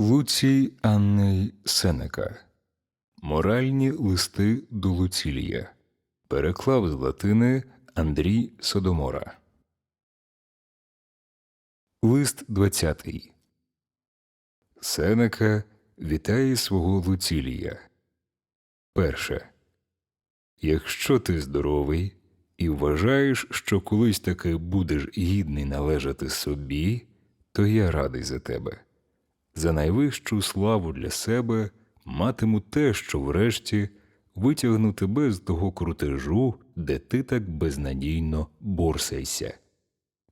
Луцій Анний Сенека Моральні листи до Луцілія Переклав з латини Андрій Содомора. Лист 20 Сенека вітає свого Луцілія. Перше. Якщо ти здоровий і вважаєш, що колись таки будеш гідний належати собі, то я радий за тебе. За найвищу славу для себе матиму те, що врешті витягну тебе з того крутежу, де ти так безнадійно борсайся.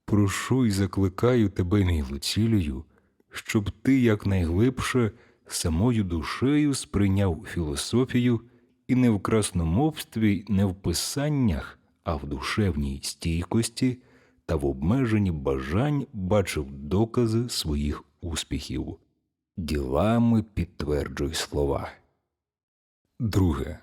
Прошу й закликаю тебе, мій Луцілію, щоб ти якнайглибше самою душею сприйняв філософію і не в красномовстві, не в писаннях, а в душевній стійкості та в обмеженні бажань бачив докази своїх успіхів. Ділами підтверджуй слова. Друге.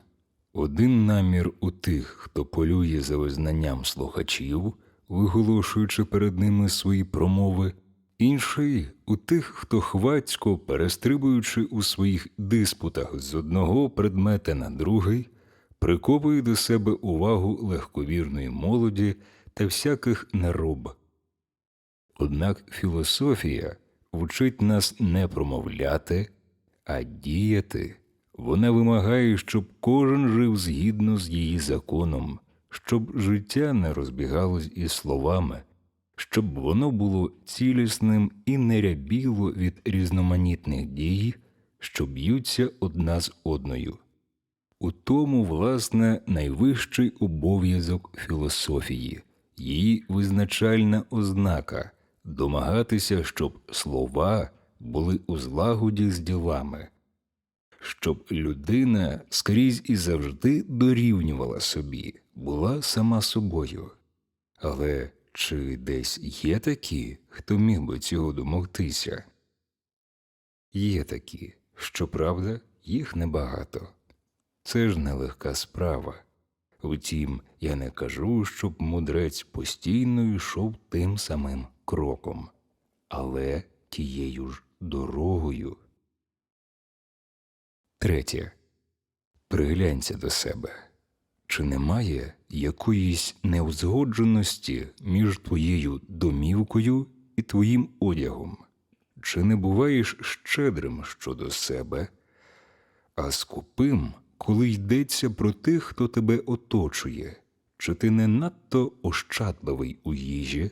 Один намір у тих, хто полює за визнанням слухачів, виголошуючи перед ними свої промови, інший у тих, хто хвацько, перестрибуючи у своїх диспутах з одного предмета на другий, приковує до себе увагу легковірної молоді та всяких нероб. Однак філософія вчить нас не промовляти, а діяти. Вона вимагає, щоб кожен жив згідно з її законом, щоб життя не розбігалось із словами, щоб воно було цілісним і не рябіло від різноманітних дій, що б'ються одна з одною. У тому, власне, найвищий обов'язок філософії, її визначальна ознака домагатися, щоб слова були у злагоді з ділами, щоб людина скрізь і завжди дорівнювала собі, була сама собою. Але чи десь є такі, хто міг би цього домогтися? Є такі, щоправда, їх небагато. Це ж нелегка справа. Втім, я не кажу, щоб мудрець постійно йшов тим самим кроком, але тією ж дорогою. Третє. Приглянься до себе. Чи немає якоїсь неузгодженості між твоєю домівкою і твоїм одягом? Чи не буваєш щедрим щодо себе, а скупим, коли йдеться про тих, хто тебе оточує? Чи ти не надто ощадливий у їжі,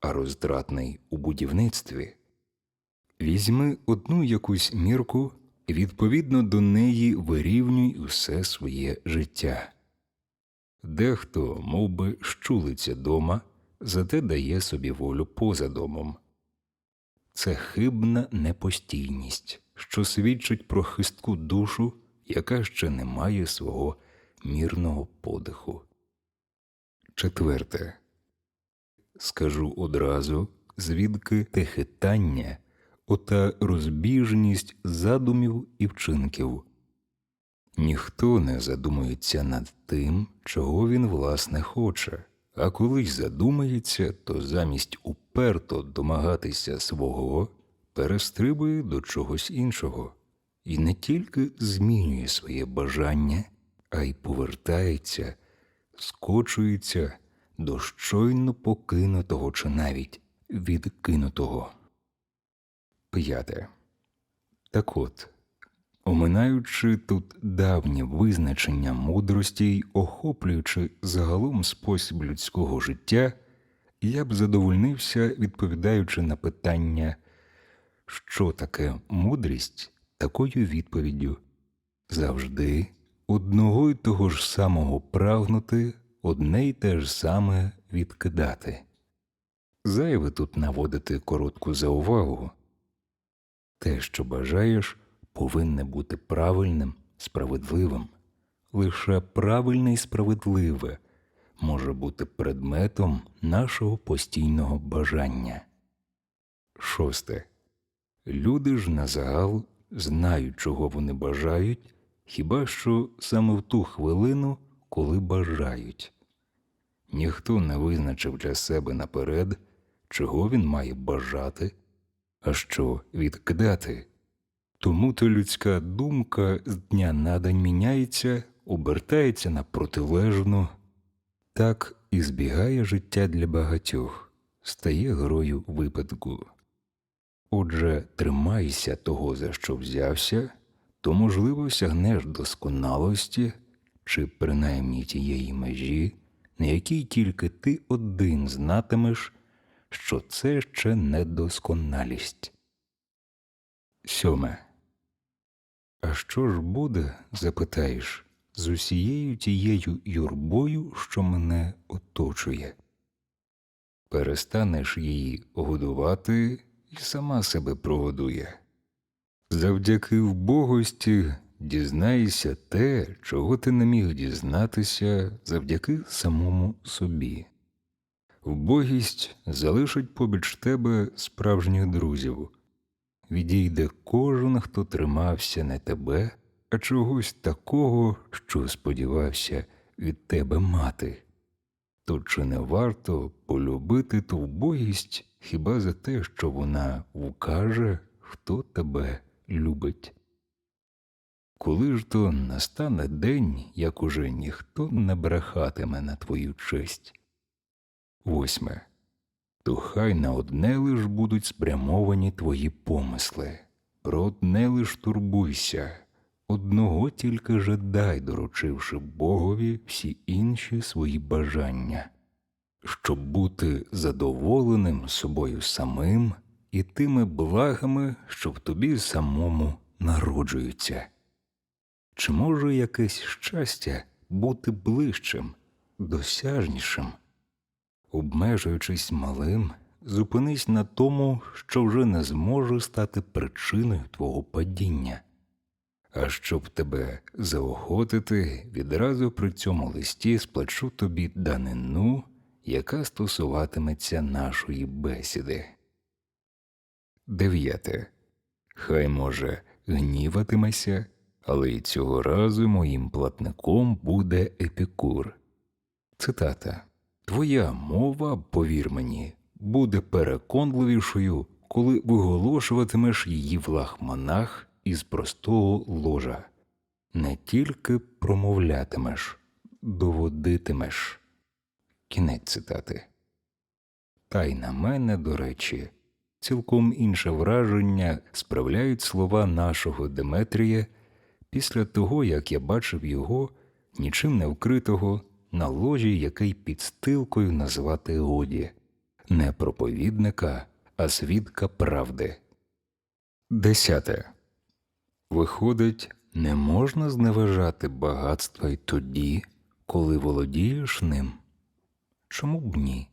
а роздратний у будівництві? Візьми одну якусь мірку відповідно до неї вирівнюй усе своє життя. Дехто мов би, щулиться дома, зате дає собі волю поза домом. Це хибна непостійність, що свідчить про хистку душу, яка ще не має свого мірного подиху. Четверте. Скажу одразу, звідки те хитання, ота розбіжність задумів і вчинків. Ніхто не задумується над тим, чого він власне хоче, а коли й задумається, то замість уперто домагатися свого перестрибує до чогось іншого і не тільки змінює своє бажання, а й повертається, скочується до щойно покинутого чи навіть відкинутого. П'яте. Так от, оминаючи тут давнє визначення мудрості й охоплюючи загалом спосіб людського життя, я б задовольнився, відповідаючи на питання, що таке мудрість, такою відповіддю завжди одного й того ж самого прагнути, одне й те ж саме відкидати. Зайве тут наводити коротку заувагу. Те, що бажаєш, повинне бути правильним, справедливим. Лише правильне і справедливе може бути предметом нашого постійного бажання. Шосте. Люди ж на загал знають, чого вони бажають, хіба що саме в ту хвилину, коли бажають. Ніхто не визначив для себе наперед, чого він має бажати, а що відкидати, Тому то людська думка з дня на день міняється, обертається на протилежну. Так і збігає життя для багатьох, стає грою випадку. Отже, тримайся того, за що взявся, то, можливо, сягнеш досконалості чи принаймні тієї межі, на якій тільки ти один знатимеш, що це ще недосконалість. Сьоме. А що ж буде, запитаєш, з усією тією юрбою, що мене оточує? Перестанеш її годувати і сама себе прогодує. Завдяки вбогості дізнаєшся те, чого ти не міг дізнатися завдяки самому собі. Вбогість залишить побіч тебе справжніх друзів. Відійде кожен, хто тримався не тебе, а чогось такого, що сподівався від тебе мати. То чи не варто полюбити ту вбогість хіба за те, що вона вкаже, хто тебе любить? Коли ж то настане день, як уже ніхто не брехатиме на твою честь? Восьме. То хай на одне лиш будуть спрямовані твої помисли, про одне лиш турбуйся, одного тільки жадай, доручивши Богові всі інші свої бажання, щоб бути задоволеним собою самим і тими благами, що в тобі самому народжуються. Чи може якесь щастя бути ближчим, досяжнішим? Обмежуючись малим, зупинись на тому, що вже не зможе стати причиною твого падіння. А щоб тебе заохотити, відразу при цьому листі сплачу тобі данину, яка стосуватиметься нашої бесіди. Дев'яте. Хай може гніватимеся, але й цього разу моїм платником буде епікур. Цитата Твоя мова, повір мені, буде переконливішою, коли виголошуватимеш її в лахманах із простого ложа. Не тільки промовлятимеш, доводитимеш. Кінець цитати. Та й на мене, до речі, цілком інше враження справляють слова нашого Деметрія після того, як я бачив його нічим не вкритого на ложі, який під стилкою назвати годі, не проповідника, а свідка правди. Десяте. Виходить, не можна зневажати багатства й тоді, коли володієш ним. Чому б ні?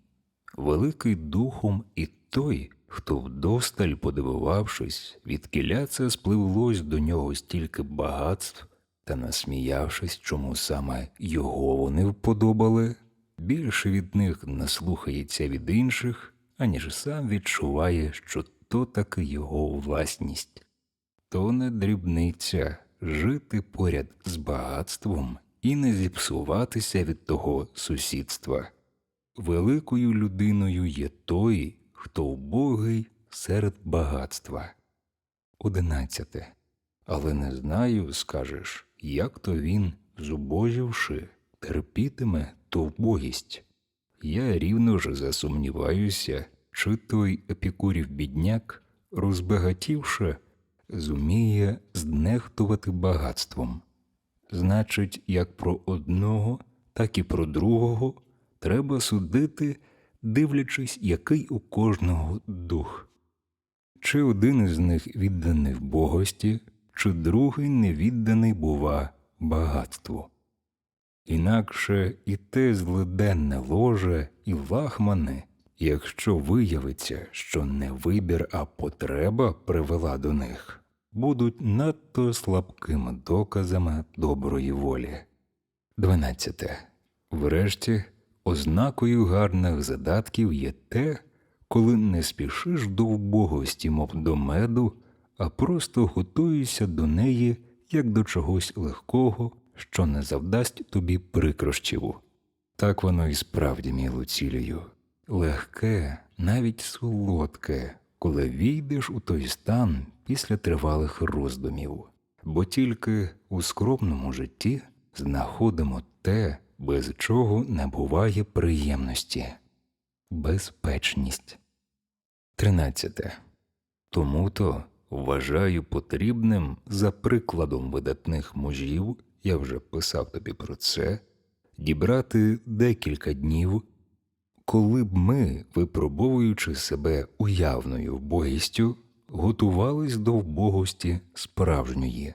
Великий духом і той, хто вдосталь подивувавшись, від кіляця спливлось до нього стільки багатств, та насміявшись, чому саме його вони вподобали, більше від них наслухається від інших, аніж сам відчуває, що то таки його власність. То не дрібниця жити поряд з багатством і не зіпсуватися від того сусідства. Великою людиною є той, хто убогий серед багатства. Одинадцяте. Але не знаю, скажеш, як то він, зубожівши, терпітиме ту вбогість. Я рівно ж засумніваюся, чи той епікурів бідняк, розбагатівши, зуміє знехтувати багатством. Значить, як про одного, так і про другого треба судити, дивлячись, який у кожного дух. Чи один із них відданий в богості, чи другий невідданий, бува, багатству. Інакше і те злиденне ложе, і лахмани, якщо виявиться, що не вибір, а потреба привела до них, будуть надто слабкими доказами доброї волі. 12. Врешті, ознакою гарних задатків є те, коли не спішиш до вбогості, мов до меду, а просто готуєшся до неї як до чогось легкого, що не завдасть тобі прикрощів. Так воно і справді, мій Луцілію, легке, навіть солодке, коли війдеш у той стан після тривалих роздумів, бо тільки у скромному житті знаходимо те, без чого не буває приємності безпечність. 13. Тому то вважаю потрібним за прикладом видатних мужів, я вже писав тобі про це, дібрати декілька днів, коли б ми, випробовуючи себе уявною вбогістю, готувались до вбогості справжньої.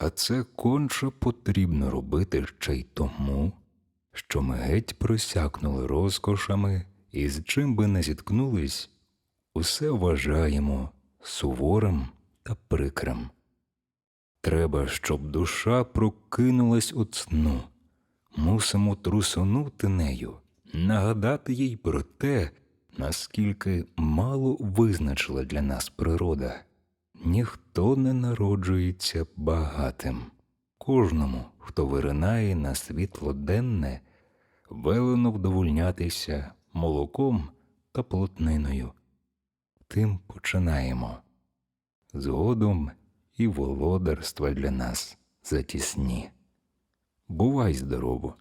А це конче потрібно робити ще й тому, що ми геть просякнули розкошами і з чим би не зіткнулись, усе вважаємо суворим та прикрим. Треба, щоб душа прокинулась от сну, мусимо трусонути нею, нагадати їй про те, наскільки мало визначила для нас природа. Ніхто не народжується багатим. Кожному, хто виринає на світло денне, велено вдовольнятися молоком та плотниною. Тим починаємо. Згодом і володарства для нас затісні. Бувай здорово!